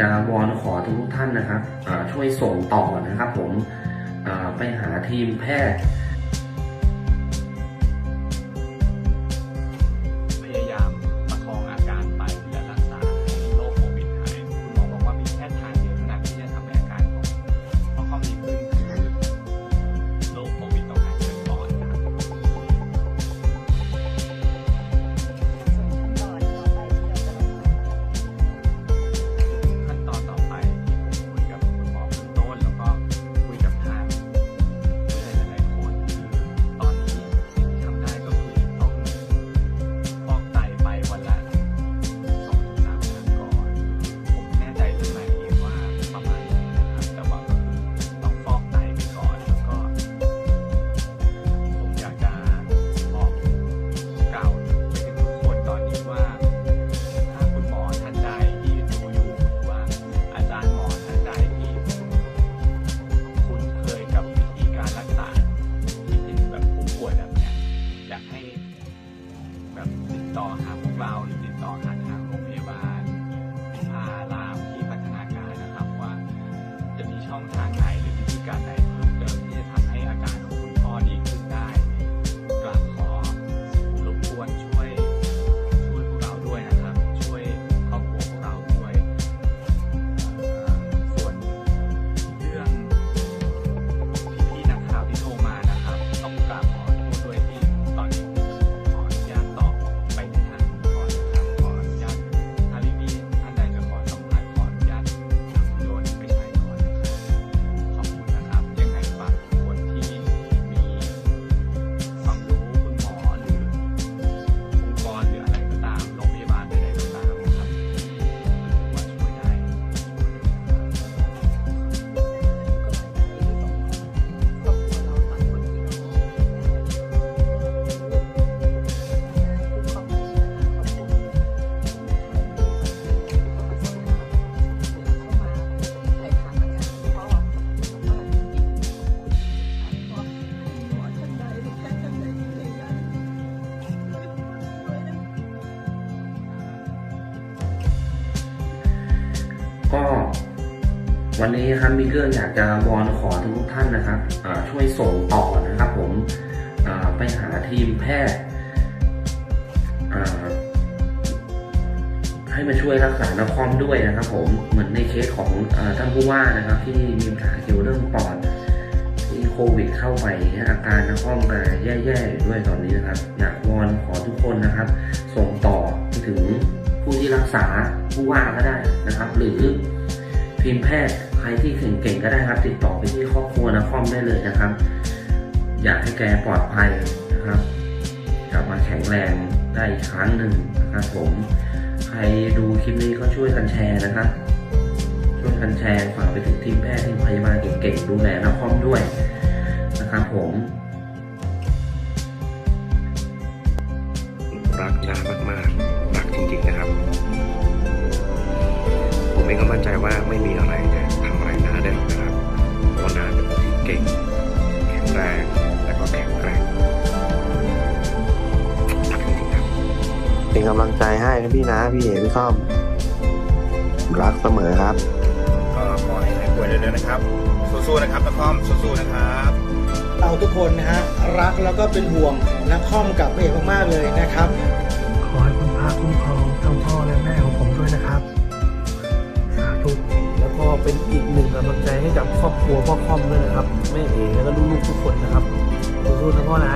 จะวอนขอทุกท่านนะครับช่วยส่งต่อนะครับผมไปหาทีมแพทย์ แบบติดต่อหาพวกเราหรือติดต่อหาทางโรงพยาบาลพารามที่พัฒนาการนะครับว่าจะมีช่องทางไหนหรือวิธีการไหน ก็วันนี้ครับมีเรื่องอยากจะวอนขอทุกท่านนะครับช่วยส่งต่อนะครับ ผมไปหาทีมแพทย์ให้มาช่วยรักษานครด้วยนะครับ ผมเหมือนในเคสของอท่านผู้ว่านะครับ ที่มีปัญหาเกี่ยวเรื่องปอดที่โควิดเข้าไปอาการนครก็แย่ๆอยู่ด้วยตอนนี้นะครับ อยากวอนขอทุกคนนะครับ ส่งต่อไปถึงผู้ที่รักษา ผู้ว่าก็ได้นะครับ หรือทีมแพทย์ใครที่เก่งๆก็ได้ครับ ติดต่อไปที่ครอบครัวนครได้เลยนะครับ อยากให้แกปลอดภัยนะครับกลับมาแข็งแรงได้อีกครั้งหนึ่งนะครับผมใครดูคลิปนี้ก็ช่วยกันแชร์นะครับช่วยกันแชร์ฝากไปถึงทีมแพทย์ทีมพยาบาลเก่งๆดูแลนครด้วยนะครับ ผมรักน้ามากๆ รักจริงๆนะครับ ผมเองก็มั่นใจว่าไม่มีอะไรจะทำอะไรน้าได้หรอกนะครับเพราะน้าเป็นคนที่เก่ง แข็งแรงและก็แข็งแกร่งรักจริงๆครับเป็นกำลังใจให้นะพี่นะพี่เอกพี่ส้อมรักเสมอครับ ก็ขอให้หายป่วยเร็วๆนะครับ สู้ๆนะครับนครสู้ๆนะครับ เราทุกคนนะฮะรักแล้วก็เป็นห่วงนักคอมกับพระเอกมากๆเลยนะครับ กับครอบครัวพ่อคอมด้วยนะครับแม่เอ๋แล้วก็ลูกๆทุกคนนะครับสู้ๆนะพ่อนะ